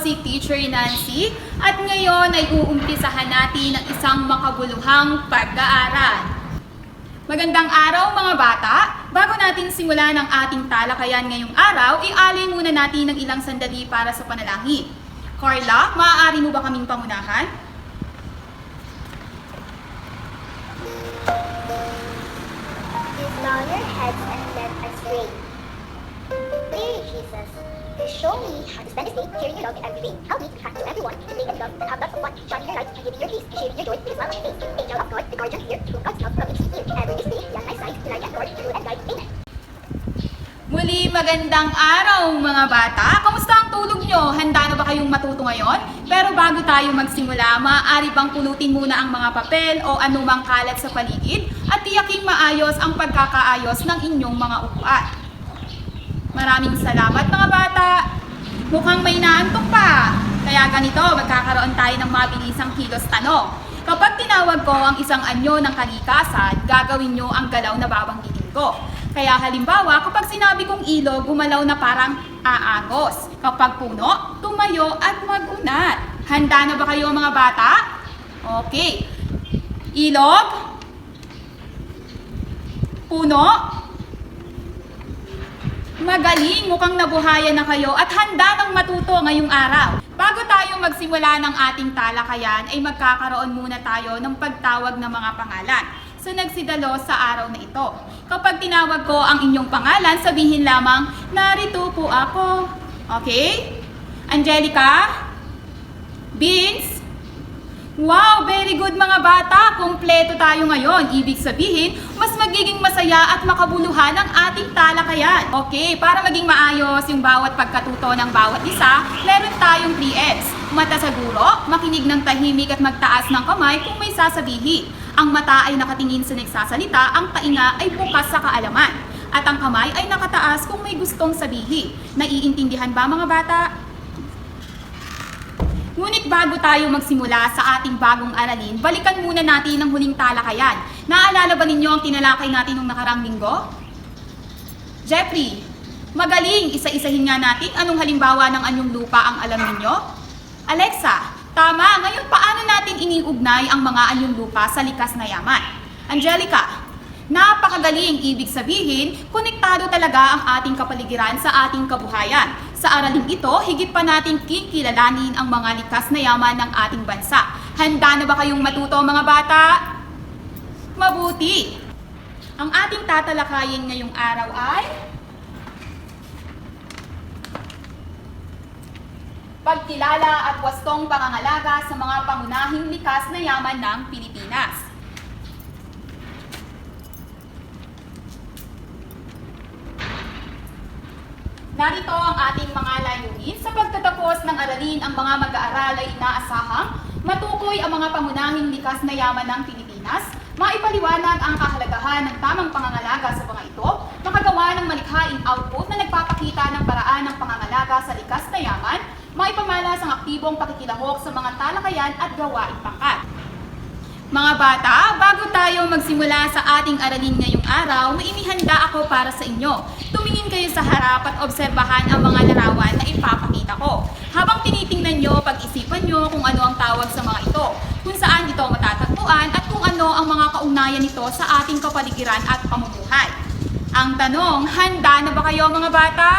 si Teacher Nancy at ngayon ay uumpisahan natin ang isang makabuluhang pag-aaral. Magandang araw mga bata! Bago natin simulan ang ating talakayan ngayong araw, ialay muna natin ng ilang sandali para sa panalangin. Carla, maaari mo ba kaming pamunahan? Show me how to spend this day sharing your love to everything. Help me to kind to everyone, to make them love and have lots of fun, shining your light and giving your peace, sharing your joy, a smile on your face. Angel of God, the guardian here, whom God's love from each ear every day, beyond my sight, tonight and God, through and guide. Amen. Muli magandang araw mga bata! Kamusta ang tulog nyo? Handa na ba kayong matuto ngayon? Pero bago tayo magsimula, maaari bang pulutin muna ang mga papel o anumang kalat sa paligid at tiyaking maayos ang pagkakaayos ng inyong mga upuan. Maraming salamat mga bata! Mukhang may naantok pa! Kaya ganito, magkakaroon tayo ng mabilisang kilos tanong. Kapag tinawag ko ang isang anyo ng kalikasan, gagawin nyo ang galaw na babanggitin ko. Kaya halimbawa, kapag sinabi kong ilog, gumalaw na parang aagos. Kapag puno, tumayo at magunat. Handa na ba kayo mga bata? Okay. Ilog? Puno? Magaling, mukhang nabuhayan na kayo at handa ng matuto ngayong araw. Bago tayo magsimula ng ating talakayan ay magkakaroon muna tayo ng pagtawag ng mga pangalan. So nagsidalo sa araw na ito. Kapag tinawag ko ang inyong pangalan, sabihin lamang, narito po ako. Okay? Angelica? Beans? Wow, very good mga bata! Kompleto tayo ngayon. Ibig sabihin, mas magiging masaya at makabuluhan ang ating talakayan. Okay, para maging maayos yung bawat pagkatuto ng bawat isa, meron tayong 3Fs. Mata sa guro, makinig ng tahimik at magtaas ng kamay kung may sasabihin. Ang mata ay nakatingin sa nagsasalita, ang tainga ay bukas sa kaalaman. At ang kamay ay nakataas kung may gustong sabihin. Naiintindihan ba mga bata? Ngunit bago tayo magsimula sa ating bagong aralin, balikan muna natin ang huling talakayan. Naalala ba ninyo ang tinalakay natin nung nakarang linggo? Jeffrey, magaling, isa-isahin nga natin anong halimbawa ng anyong lupa ang alam ninyo? Alexa, tama, ngayon paano natin iniugnay ang mga anyong lupa sa likas na yaman? Angelica, napakagaling, ibig sabihin, konektado talaga ang ating kapaligiran sa ating kabuhayan. Sa araling ito, higit pa nating kikilalanin ang mga likas na yaman ng ating bansa. Handa na ba kayong matuto mga bata? Mabuti! Ang ating tatalakayin ngayong araw ay Pagkilala at wastong pangangalaga sa mga pangunahing likas na yaman ng Pilipinas. Narito ang ating mga layunin. Sa pagtatapos ng aralin, ang mga mag-aaral ay inaasahang matukoy ang mga pangunahing likas na yaman ng Pilipinas, maipaliwanag ang kahalagahan ng tamang pangangalaga sa mga ito, makagawa ng malikhaing output na nagpapakita ng paraan ng pangangalaga sa likas na yaman, maipamalas ang aktibong pakikilahok sa mga talakayan at gawaing pangkat. Mga bata, bago tayo magsimula sa ating aralin ngayong araw, may inihanda ako para sa inyo. Tumingin kayo sa harap at obserbahan ang mga larawan na ipapakita ko. Habang tinitingnan nyo, pag-isipan nyo kung ano ang tawag sa mga ito, kung saan ito matatagpuan at kung ano ang mga kaugnayan nito sa ating kapaligiran at pamumuhay. Ang tanong, handa na ba kayo mga bata?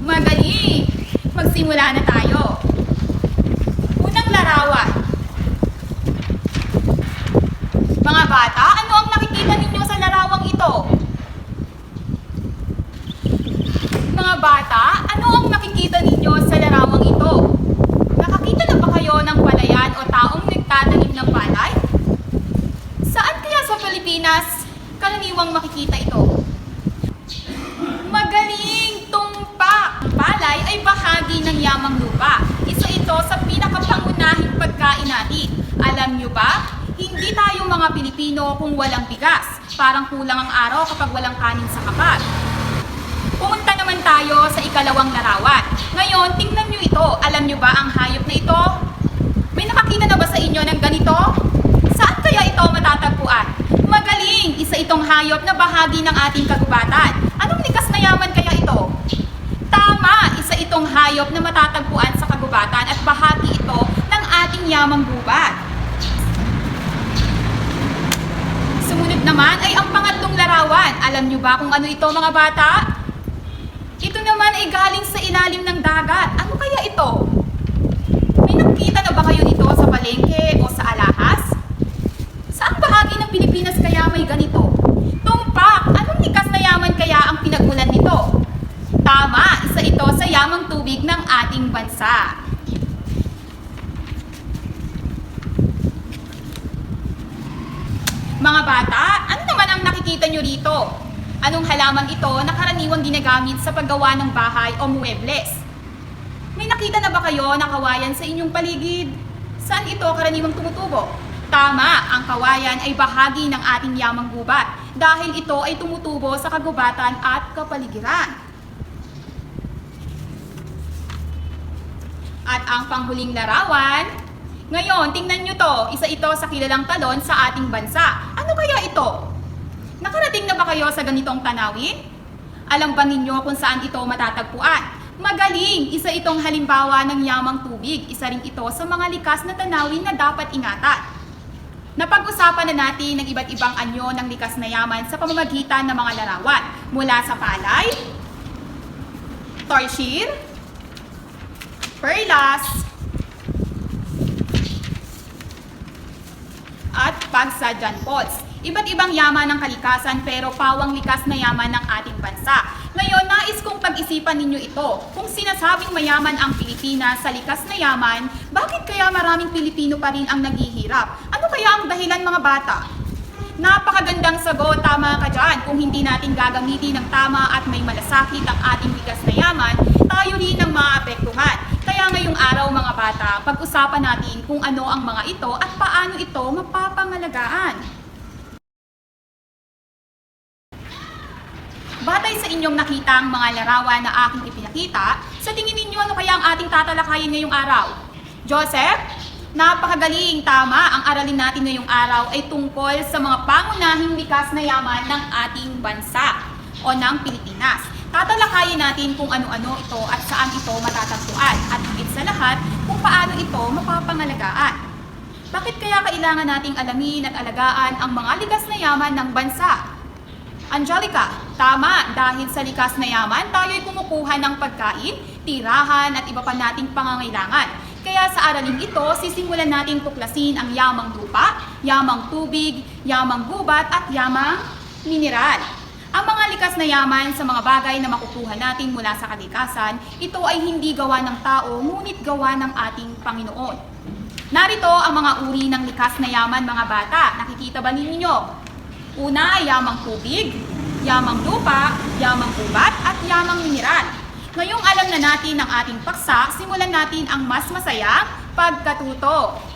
Magaling! Magsimula na tayo. Larawan. Mga bata, ano ang nakikita ninyo sa larawang ito? Mga bata, ano ang nakikita ninyo sa larawang ito? Nakakita na ba kayo ng palayan o taong nagtatanim ng palay? Saan kaya sa Pilipinas karaniwang makikita ito? Magaling! Tumpak! Palay ay bahagi ng yamang lupa. Isa ito sa pinakapangunahing pagkain natin. Alam nyo ba? Hindi tayo mga Pilipino kung walang bigas. Parang kulang ang araw kapag walang kanin sa kapal. Pumunta naman tayo sa ikalawang larawan. Ngayon, tingnan nyo ito. Alam nyo ba ang hayop na ito? May nakakita na ba sa inyo ng ganito? Saan kaya ito matatagpuan? Magaling! Isa itong hayop na bahagi ng ating kagubatan. Anong likas na yaman kaya ito? hayop na matatagpuan sa kagubatan at bahagi ito ng ating yamang gubat. Sumunod naman ay ang pangatlong larawan. Alam niyo ba kung ano ito mga bata? Ito naman ay galing sa ilalim ng dagat. Ano kaya ito? May nakita na ba kayo nito sa palengke o sa alahas? Saan bahagi ng Pilipinas kaya may ganito? Tumpak! Anong likas na yaman kaya ang pinagmulan nito? Tama! Isa ito sa yamang tubig ng ating bansa. Mga bata, ano naman ang nakikita nyo rito? Anong halaman ito na karaniwang ginagamit sa paggawa ng bahay o muebles? May nakita na ba kayo na kawayan sa inyong paligid? Saan ito karaniwang tumutubo? Tama, ang kawayan ay bahagi ng ating yamang gubat dahil ito ay tumutubo sa kagubatan at kapaligiran. At ang panghuling larawan, ngayon, tingnan nyo to, isa ito sa kilalang talon sa ating bansa. Ano kaya ito? Nakarating na ba kayo sa ganitong tanawin? Alam ba ninyo kung saan ito matatagpuan? Magaling! Isa itong halimbawa ng yamang tubig. Isa rin ito sa mga likas na tanawin na dapat ingatan. Napag-usapan na natin ng iba't ibang anyo ng likas na yaman sa pamamagitan ng mga larawan. Mula sa palay, torshir, perlas, at pagsadyan pots. Iba't ibang yaman ng kalikasan pero pawang likas na yaman ng ating bansa. Ngayon, nais kong pag-isipan ninyo ito. Kung sinasabing mayaman ang Pilipinas sa likas na yaman, bakit kaya maraming Pilipino pa rin ang naghihirap? Ano kaya ang dahilan mga bata? Napakagandang sagot, tama ka dyan. Kung hindi natin gagamitin ng tama at may malasakit ang ating likas na yaman, tayo rin ang maapektuhan. Kaya ngayong araw mga bata, pag-usapan natin kung ano ang mga ito at paano ito mapapangalagaan. Batay sa inyong nakitang mga larawan na aking ipinakita, sa tingin ninyo ano kaya ang ating tatalakayin ngayong araw? Joseph, napakagaling, tama. Ang aralin natin ngayong araw ay tungkol sa mga pangunahing likas na yaman ng ating bansa o ng Pilipinas. Tatalakayin natin kung ano-ano ito at saan ito matatagpuan at higit sa lahat kung paano ito mapapangalagaan. Bakit kaya kailangan nating alamin at alagaan ang mga likas na yaman ng bansa? Angelica, tama, dahil sa likas na yaman, tayo'y kumukuha ng pagkain, tirahan at iba pa nating pangangailangan. Kaya sa aralin ito, sisimulan natin tuklasin ang yamang lupa, yamang tubig, yamang gubat at yamang mineral. Ang mga likas na yaman sa mga bagay na makukuha natin mula sa kalikasan, ito ay hindi gawa ng tao, ngunit gawa ng ating Panginoon. Narito ang mga uri ng likas na yaman mga bata. Nakikita ba ninyo? Una yamang tubig, yamang lupa, yamang gubat, at yamang mineral. Ngayong alam na natin ang ating paksa, simulan natin ang mas masaya pagkatuto.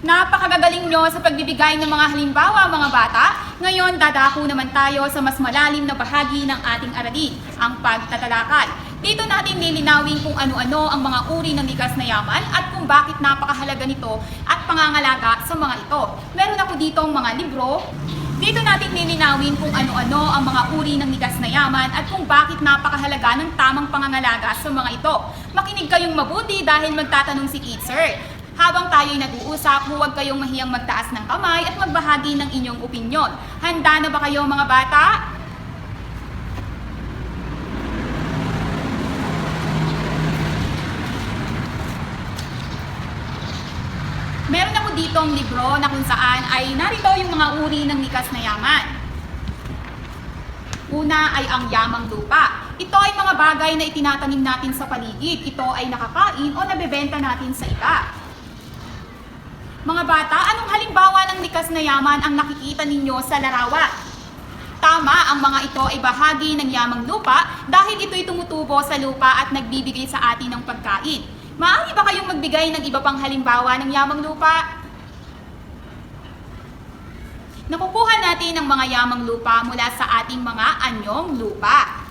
Napakagagaling nyo sa pagbibigay ng mga halimbawa mga bata. Ngayon, dadako naman tayo sa mas malalim na bahagi ng ating aralin, ang pagtatalakay. Dito natin lilinawin kung ano-ano ang mga uri ng likas na yaman at kung bakit napakahalaga nito at pangangalaga sa mga ito. Meron ako dito mga libro. Dito natin lilinawin kung ano-ano ang mga uri ng likas na yaman at kung bakit napakahalaga ng tamang pangangalaga sa mga ito. Makinig kayong mabuti dahil magtatanong si Kitzer. Habang tayo'y nag-uusap, huwag kayong mahiyang magtaas ng kamay at magbahagi ng inyong opinyon. Handa na ba kayo mga bata? Meron ako ditong libro na kung saan ay narito yung mga uri ng likas na yaman. Una ay ang yamang lupa. Ito ay mga bagay na itinatanim natin sa paligid. Ito ay nakakain o nabebenta natin sa iba. Mga bata, anong halimbawa ng likas na yaman ang nakikita ninyo sa larawan? Tama, ang mga ito ay bahagi ng yamang lupa dahil ito'y tumutubo sa lupa at nagbibigay sa atin ng pagkain. Maaari ba kayong magbigay ng iba pang halimbawa ng yamang lupa? Nakukuha natin ang mga yamang lupa mula sa ating mga anyong lupa.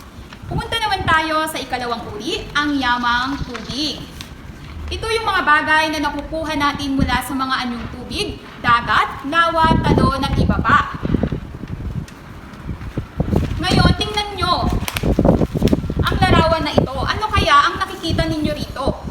Pumunta naman tayo sa ikalawang uri, ang yamang tubig. Ito yung mga bagay na nakukuha natin mula sa mga anyong tubig, dagat, lawa, talon at iba pa. Ngayon, tingnan nyo ang larawan na ito. Ano kaya ang nakikita ninyo rito?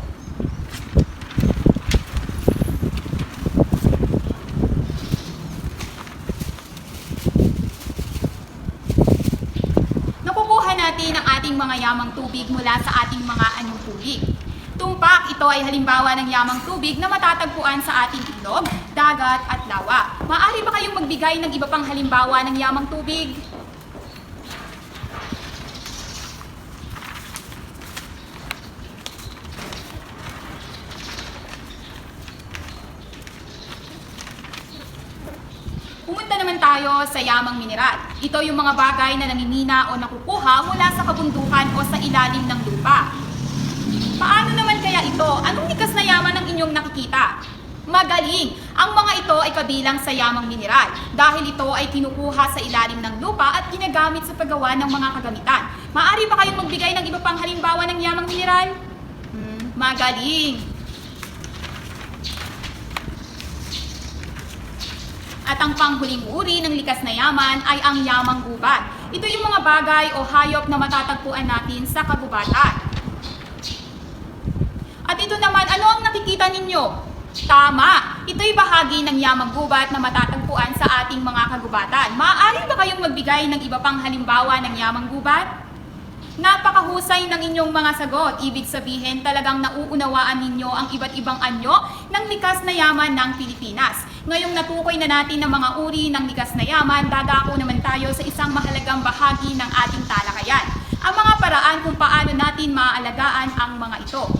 Nakukuha natin ang ating mga yamang tubig mula sa ating mga anyong tubig. Tumpak, ito ay halimbawa ng yamang tubig na matatagpuan sa ating ilog, dagat at lawa. Maaari ba kayong magbigay ng iba pang halimbawa ng yamang tubig? Pumunta naman tayo sa yamang mineral. Ito yung mga bagay na namimina o nakukuha mula sa kabundukan o sa ilalim ng lupa. Paano naman ito? Anong likas na yaman ang inyong nakikita? Magaling! Ang mga ito ay kabilang sa yamang mineral dahil ito ay kinukuha sa ilalim ng lupa at ginagamit sa paggawa ng mga kagamitan. Maaari ba kayong magbigay ng iba pang halimbawa ng yamang mineral? Hmm, magaling! At ang panghuling uri ng likas na yaman ay ang yamang gubat. Ito yung mga bagay o hayop na matatagpuan natin sa kagubatan. At ito naman, ano ang nakikita ninyo? Tama! Ito'y bahagi ng yamang gubat na matatagpuan sa ating mga kagubatan. Maaari ba kayong magbigay ng iba pang halimbawa ng yamang gubat? Napakahusay ng inyong mga sagot. Ibig sabihin talagang nauunawaan ninyo ang iba't ibang anyo ng likas na yaman ng Pilipinas. Ngayong natukoy na natin ang mga uri ng likas na yaman, dadako naman tayo sa isang mahalagang bahagi ng ating talakayan. Ang mga paraan kung paano natin maaalagaan ang mga ito.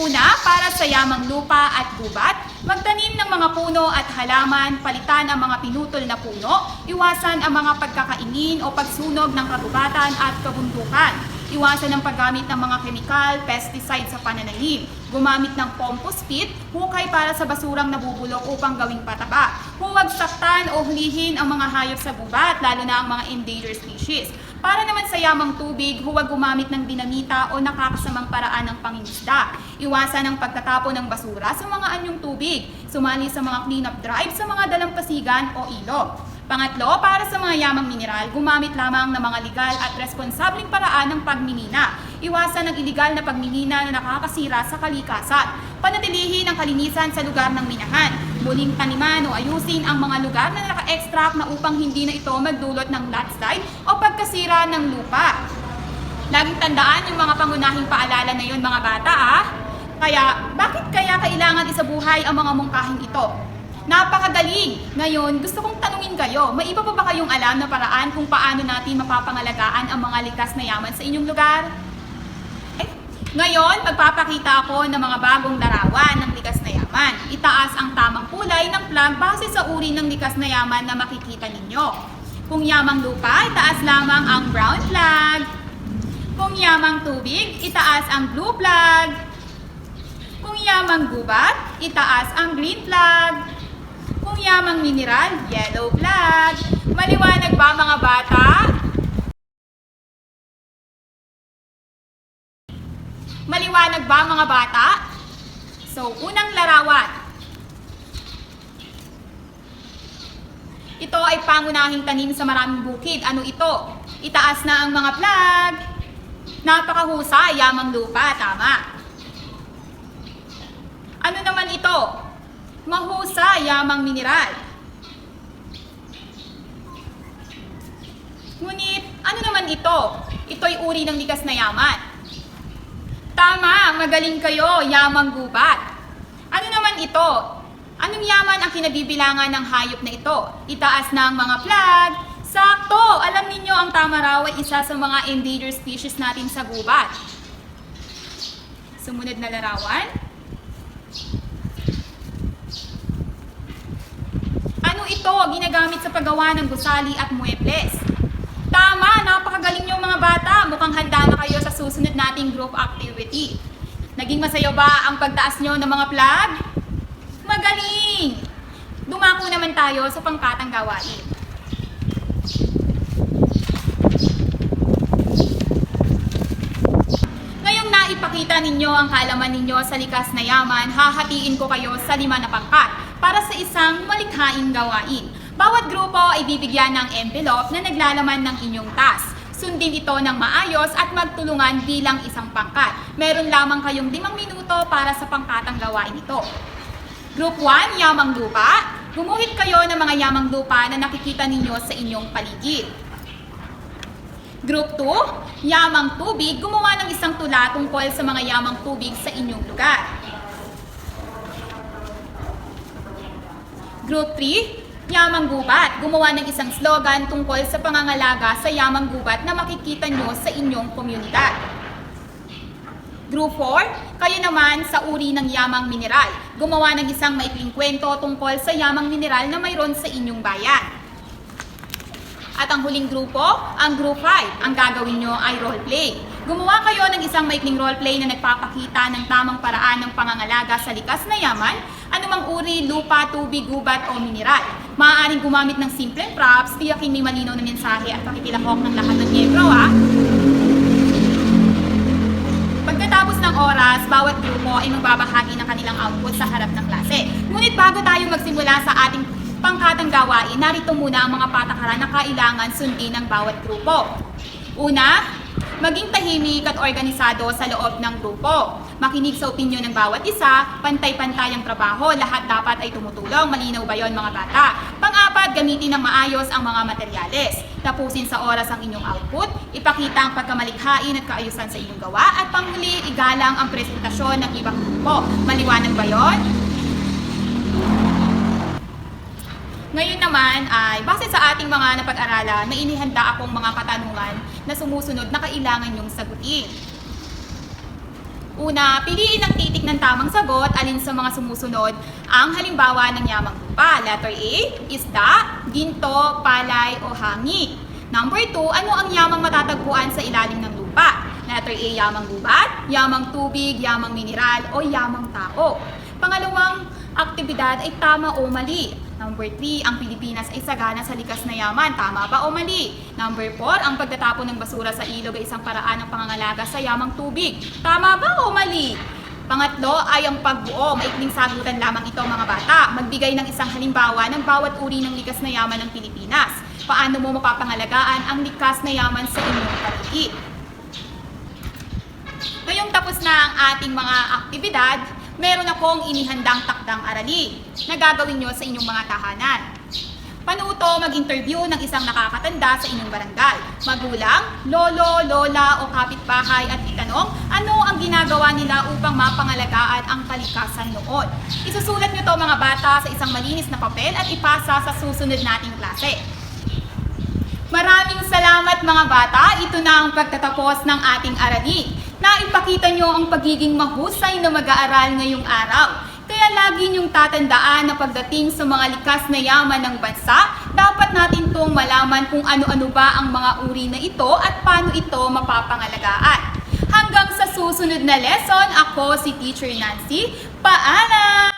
Una, para sa yamang lupa at gubat, magtanim ng mga puno at halaman, palitan ang mga pinutol na puno, iwasan ang mga pagkakainin o pagsunog ng kagubatan at kabundukan. Iwasan ang paggamit ng mga kemikal, pesticide sa panananim. Gumamit ng compost pit, hukay para sa basurang nabubulok upang gawing pataba. Huwag saktan o hulihin ang mga hayop sa gubat, lalo na ang mga endangered species. Para naman sa yamang tubig, huwag gumamit ng dinamita o nakakasamang paraan ng pangingisda. Iwasan ang pagtatapon ng basura sa mga anyong tubig. Sumali sa mga cleanup drive sa mga dalampasigan o ilog. Pangatlo, para sa mga yamang mineral, gumamit lamang ng mga legal at responsabling paraan ng pagmimina. Iwasan ang iligal na pagmimina na nakakasira sa kalikasan. Panatilihin ang kalinisan sa lugar ng minahan. Muling taniman o ayusin ang mga lugar na naka-extract na upang hindi na ito magdulot ng landslide o pagkasira ng lupa. Laging tandaan yung mga pangunahing paalala na yun mga bata ah. Kaya, bakit kaya kailangan isabuhay ang mga mungkahing ito? Napakagaling! Ngayon, gusto kong tanungin kayo, may iba pa ba kayong alam na paraan kung paano natin mapapangalagaan ang mga likas na yaman sa inyong lugar? Eh, ngayon, magpapakita ako ng mga bagong larawan ng likas na yaman. Itaas ang tamang kulay ng flag base sa uri ng likas na yaman na makikita ninyo. Kung yamang lupa, itaas lamang ang brown flag. Kung yamang tubig, itaas ang blue flag. Kung yamang gubat, itaas ang green flag. Kung yamang mineral, yellow flag. Maliwanag ba mga bata? Maliwanag ba mga bata? So, unang larawan. Ito ay pangunahing tanim sa maraming bukid. Ano ito? Itaas na ang mga flag. Napakahusay, yamang lupa, tama. Ano naman ito? Mahusay, yamang mineral. Ngunit, ano naman ito? Ito'y uri ng likas na yaman. Tama, magaling kayo, yamang gubat. Ano naman ito? Anong yaman ang kinabibilangan ng hayop na ito? Itaas ang mga flag. Sakto! Alam ninyo ang tama raw ay isa sa mga endangered species natin sa gubat. Sumunod na larawan. Ano ito? Ginagamit sa paggawa ng gusali at muebles. Tama! Napakagaling yung mga bata. Mukhang handa na kayo sa susunod nating group activity. Naging masaya ba ang pagtaas nyo ng mga flag? Magaling! Dumako naman tayo sa pangkatang gawain. Ngayong naipakita ninyo ang kaalaman ninyo sa likas na yaman, hahatiin ko kayo sa lima na pangkat para sa isang malikhaing gawain. Bawat grupo ay bibigyan ng envelope na naglalaman ng inyong task. Sundin ito ng maayos at magtulungan bilang isang pangkat. Meron lamang kayong limang minuto para sa pangkatang gawain ito. Group 1, yamang lupa. Gumuhit kayo ng mga yamang lupa na nakikita ninyo sa inyong paligid. Group 2, yamang tubig, gumawa ng isang tula tungkol sa mga yamang tubig sa inyong lugar. Group 3, yamang gubat, gumawa ng isang slogan tungkol sa pangangalaga sa yamang gubat na makikita nyo sa inyong komunidad. Group 4, kayo naman sa uri ng yamang mineral. Gumawa ng isang maikling kwento tungkol sa yamang mineral na mayroon sa inyong bayan. At ang huling grupo, ang group 5. Ang gagawin nyo ay roleplay. Gumawa kayo ng isang maikling roleplay na nagpapakita ng tamang paraan ng pangangalaga sa likas na yaman, anumang uri, lupa, tubig, gubat o mineral. Maaaring gumamit ng simpleng props, tiyakin may malinaw na mensahe at pakikilahok ng lahat ng miyembro ha. Pagkatapos ng oras, bawat grupo ay magbabahagi ng kanilang output sa harap ng klase. Ngunit bago tayo magsimula sa ating pangkatang gawain, narito muna ang mga patakaran na kailangan sundin ng bawat grupo. Una, maging tahimik at organisado sa loob ng grupo. Makinig sa opinyon ng bawat isa, pantay-pantay ang trabaho, lahat dapat ay tumutulong. Malinaw ba yon mga bata? Pang-apat, gamitin ng maayos ang mga materyales. Tapusin sa oras ang inyong output, ipakita ang pagkamalikhain at kaayusan sa inyong gawa, at panghuli, igalang ang presentasyon ng ibang grupo. Maliwanag ba yon? Ngayon naman ay base sa ating mga napag-aralan, may inihanda akong mga katanungan na sumusunod na kailangan yung sagutin. Una, piliin ang titik ng tamang sagot alin sa mga sumusunod ang halimbawa ng yamang lupa. Letter A, isda, ginto, palay o hangi. Number 2, ano ang yamang matatagpuan sa ilalim ng lupa? Letter A, yamang gubat, yamang tubig, yamang mineral o yamang tao. Pangalawang aktibidad ay tama o mali. Number 3, ang Pilipinas ay sagana sa likas na yaman. Tama ba o mali? Number 4, ang pagtatapon ng basura sa ilog ay isang paraan ng pangangalaga sa yamang tubig. Tama ba o mali? Pangatlo ay ang pagbuo. Maikling sagutan lamang ito mga bata. Magbigay ng isang halimbawa ng bawat uri ng likas na yaman ng Pilipinas. Paano mo mapapangalagaan ang likas na yaman sa inyong paligid? Ngayong tapos na ang ating mga aktibidad, meron akong inihandang takdang aralin na gagawin nyo sa inyong mga tahanan. Panuto mag-interview ng isang nakakatanda sa inyong barangay. Magulang, lolo, lola o kapitbahay at itanong ano ang ginagawa nila upang mapangalagaan ang kalikasan noon. Isusulat nyo to mga bata sa isang malinis na papel at ipasa sa susunod nating klase. Maraming salamat mga bata. Ito na ang pagtatapos ng ating aralin. Naipakita nyo ang pagiging mahusay na mag-aaral ngayong araw. Kaya lagi niyong tatandaan na pagdating sa mga likas na yaman ng bansa, dapat natin itong malaman kung ano-ano ba ang mga uri na ito at paano ito mapapangalagaan. Hanggang sa susunod na lesson, ako si Teacher Nancy. Paalam!